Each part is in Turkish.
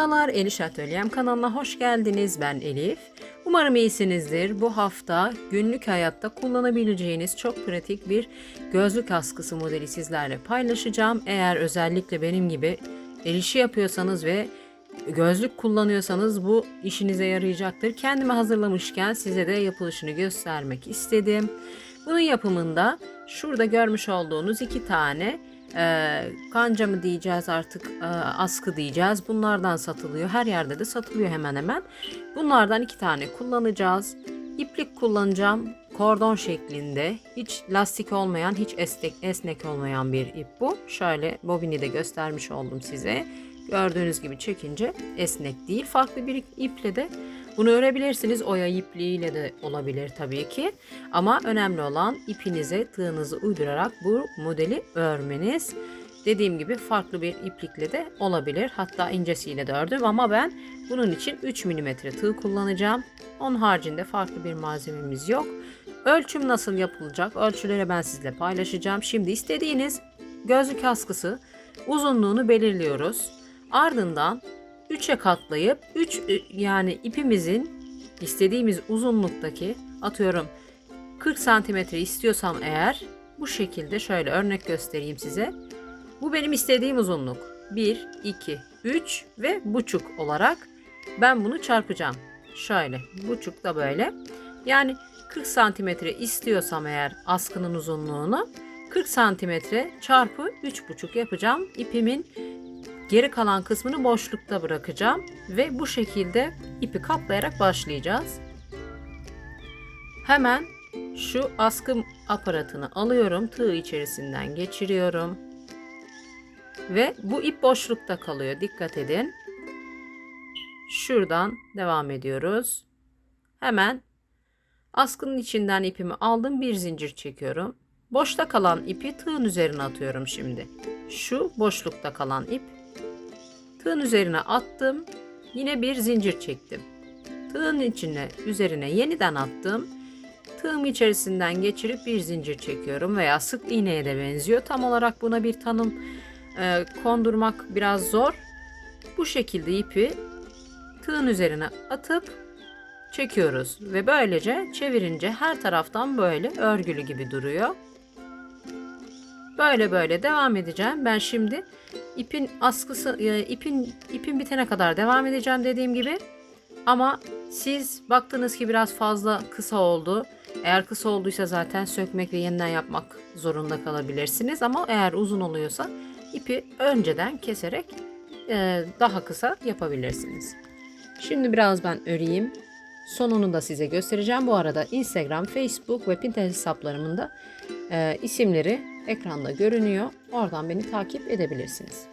Eliş Atölyem kanalına hoş geldiniz. Ben Elif. Umarım iyisinizdir. Bu hafta günlük hayatta kullanabileceğiniz çok pratik bir gözlük askısı modeli sizlerle paylaşacağım. Eğer özellikle benim gibi el işi yapıyorsanız ve gözlük kullanıyorsanız bu işinize yarayacaktır. Kendime hazırlamışken size de yapılışını göstermek istedim. Bunun yapımında şurada görmüş olduğunuz iki tane e, kanca mı diyeceğiz artık e, askı diyeceğiz. Bunlardan satılıyor. Her yerde de satılıyor hemen hemen. Bunlardan iki tane kullanacağız. İplik kullanacağım. Kordon şeklinde. Hiç lastik olmayan, hiç esnek, esnek olmayan bir ip bu. Şöyle bobini de göstermiş oldum size. Gördüğünüz gibi çekince esnek değil. Farklı bir iple de bunu örebilirsiniz. Oya ipliğiyle de olabilir tabii ki. Ama önemli olan ipinize tığınızı uydurarak bu modeli örmeniz. Dediğim gibi farklı bir iplikle de olabilir. Hatta incesiyle de ördüm ama ben bunun için 3 mm tığ kullanacağım. Onun haricinde farklı bir malzememiz yok. Ölçüm nasıl yapılacak? Ölçüleri ben sizle paylaşacağım. Şimdi istediğiniz gözlük askısı uzunluğunu belirliyoruz. Ardından 3'e katlayıp 3 yani ipimizin istediğimiz uzunluktaki atıyorum 40 santimetre istiyorsam eğer bu şekilde şöyle örnek göstereyim size. Bu benim istediğim uzunluk. 1, 2, 3 ve buçuk olarak ben bunu çarpacağım. Şöyle buçuk da böyle. Yani 40 santimetre istiyorsam eğer askının uzunluğunu 40 santimetre çarpı 3,5 yapacağım. İpimin Geri kalan kısmını boşlukta bırakacağım ve bu şekilde ipi katlayarak başlayacağız. Hemen şu askı aparatını alıyorum. Tığ içerisinden geçiriyorum. Ve bu ip boşlukta kalıyor. Dikkat edin. Şuradan devam ediyoruz. Hemen askının içinden ipimi aldım. Bir zincir çekiyorum. Boşta kalan ipi tığın üzerine atıyorum şimdi. Şu boşlukta kalan ip Tığın üzerine attım. Yine bir zincir çektim. Tığın içine üzerine yeniden attım. Tığım içerisinden geçirip bir zincir çekiyorum veya sık iğneye de benziyor. Tam olarak buna bir tanım e, kondurmak biraz zor. Bu şekilde ipi tığın üzerine atıp çekiyoruz ve böylece çevirince her taraftan böyle örgülü gibi duruyor. Böyle böyle devam edeceğim. Ben şimdi ipin askısı e, ipin ipin bitene kadar devam edeceğim dediğim gibi. Ama siz baktınız ki biraz fazla kısa oldu. Eğer kısa olduysa zaten sökmek ve yeniden yapmak zorunda kalabilirsiniz. Ama eğer uzun oluyorsa ipi önceden keserek e, daha kısa yapabilirsiniz. Şimdi biraz ben öreyim. Sonunu da size göstereceğim. Bu arada Instagram, Facebook ve Pinterest hesaplarımın da e, isimleri ekranda görünüyor. Oradan beni takip edebilirsiniz.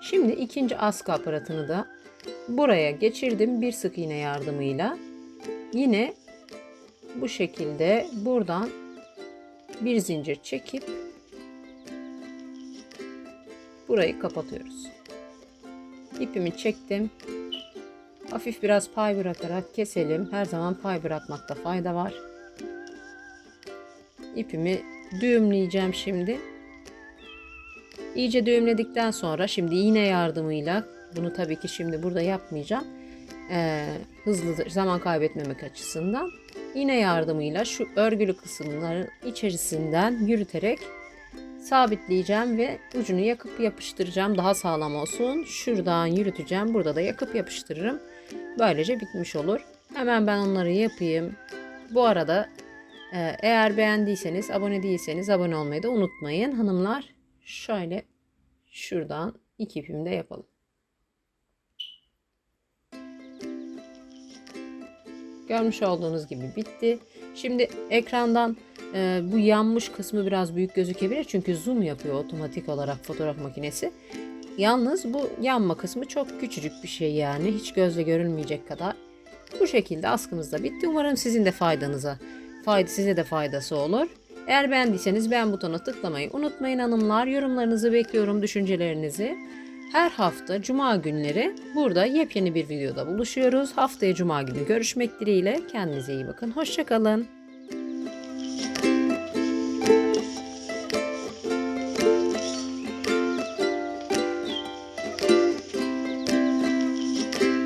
Şimdi ikinci askı aparatını da buraya geçirdim bir sık iğne yardımıyla. Yine bu şekilde buradan bir zincir çekip burayı kapatıyoruz. İpimi çektim. Hafif biraz pay bırakarak keselim. Her zaman pay bırakmakta fayda var. İpimi düğümleyeceğim şimdi. İyice düğümledikten sonra şimdi iğne yardımıyla bunu tabii ki şimdi burada yapmayacağım. Ee, hızlı zaman kaybetmemek açısından iğne yardımıyla şu örgülü kısımların içerisinden yürüterek sabitleyeceğim ve ucunu yakıp yapıştıracağım daha sağlam olsun. Şuradan yürüteceğim. Burada da yakıp yapıştırırım. Böylece bitmiş olur. Hemen ben onları yapayım. Bu arada eğer beğendiyseniz, abone değilseniz abone olmayı da unutmayın. Hanımlar şöyle şuradan iki ipimi de yapalım. Görmüş olduğunuz gibi bitti. Şimdi ekrandan e, bu yanmış kısmı biraz büyük gözükebilir. Çünkü zoom yapıyor otomatik olarak fotoğraf makinesi. Yalnız bu yanma kısmı çok küçücük bir şey yani. Hiç gözle görülmeyecek kadar. Bu şekilde askımız da bitti. Umarım sizin de faydanıza, fayda size de faydası olur. Eğer beğendiyseniz beğen butonuna tıklamayı unutmayın hanımlar. Yorumlarınızı bekliyorum, düşüncelerinizi. Her hafta cuma günleri burada yepyeni bir videoda buluşuyoruz. Haftaya cuma günü görüşmek dileğiyle. Kendinize iyi bakın. Hoşçakalın.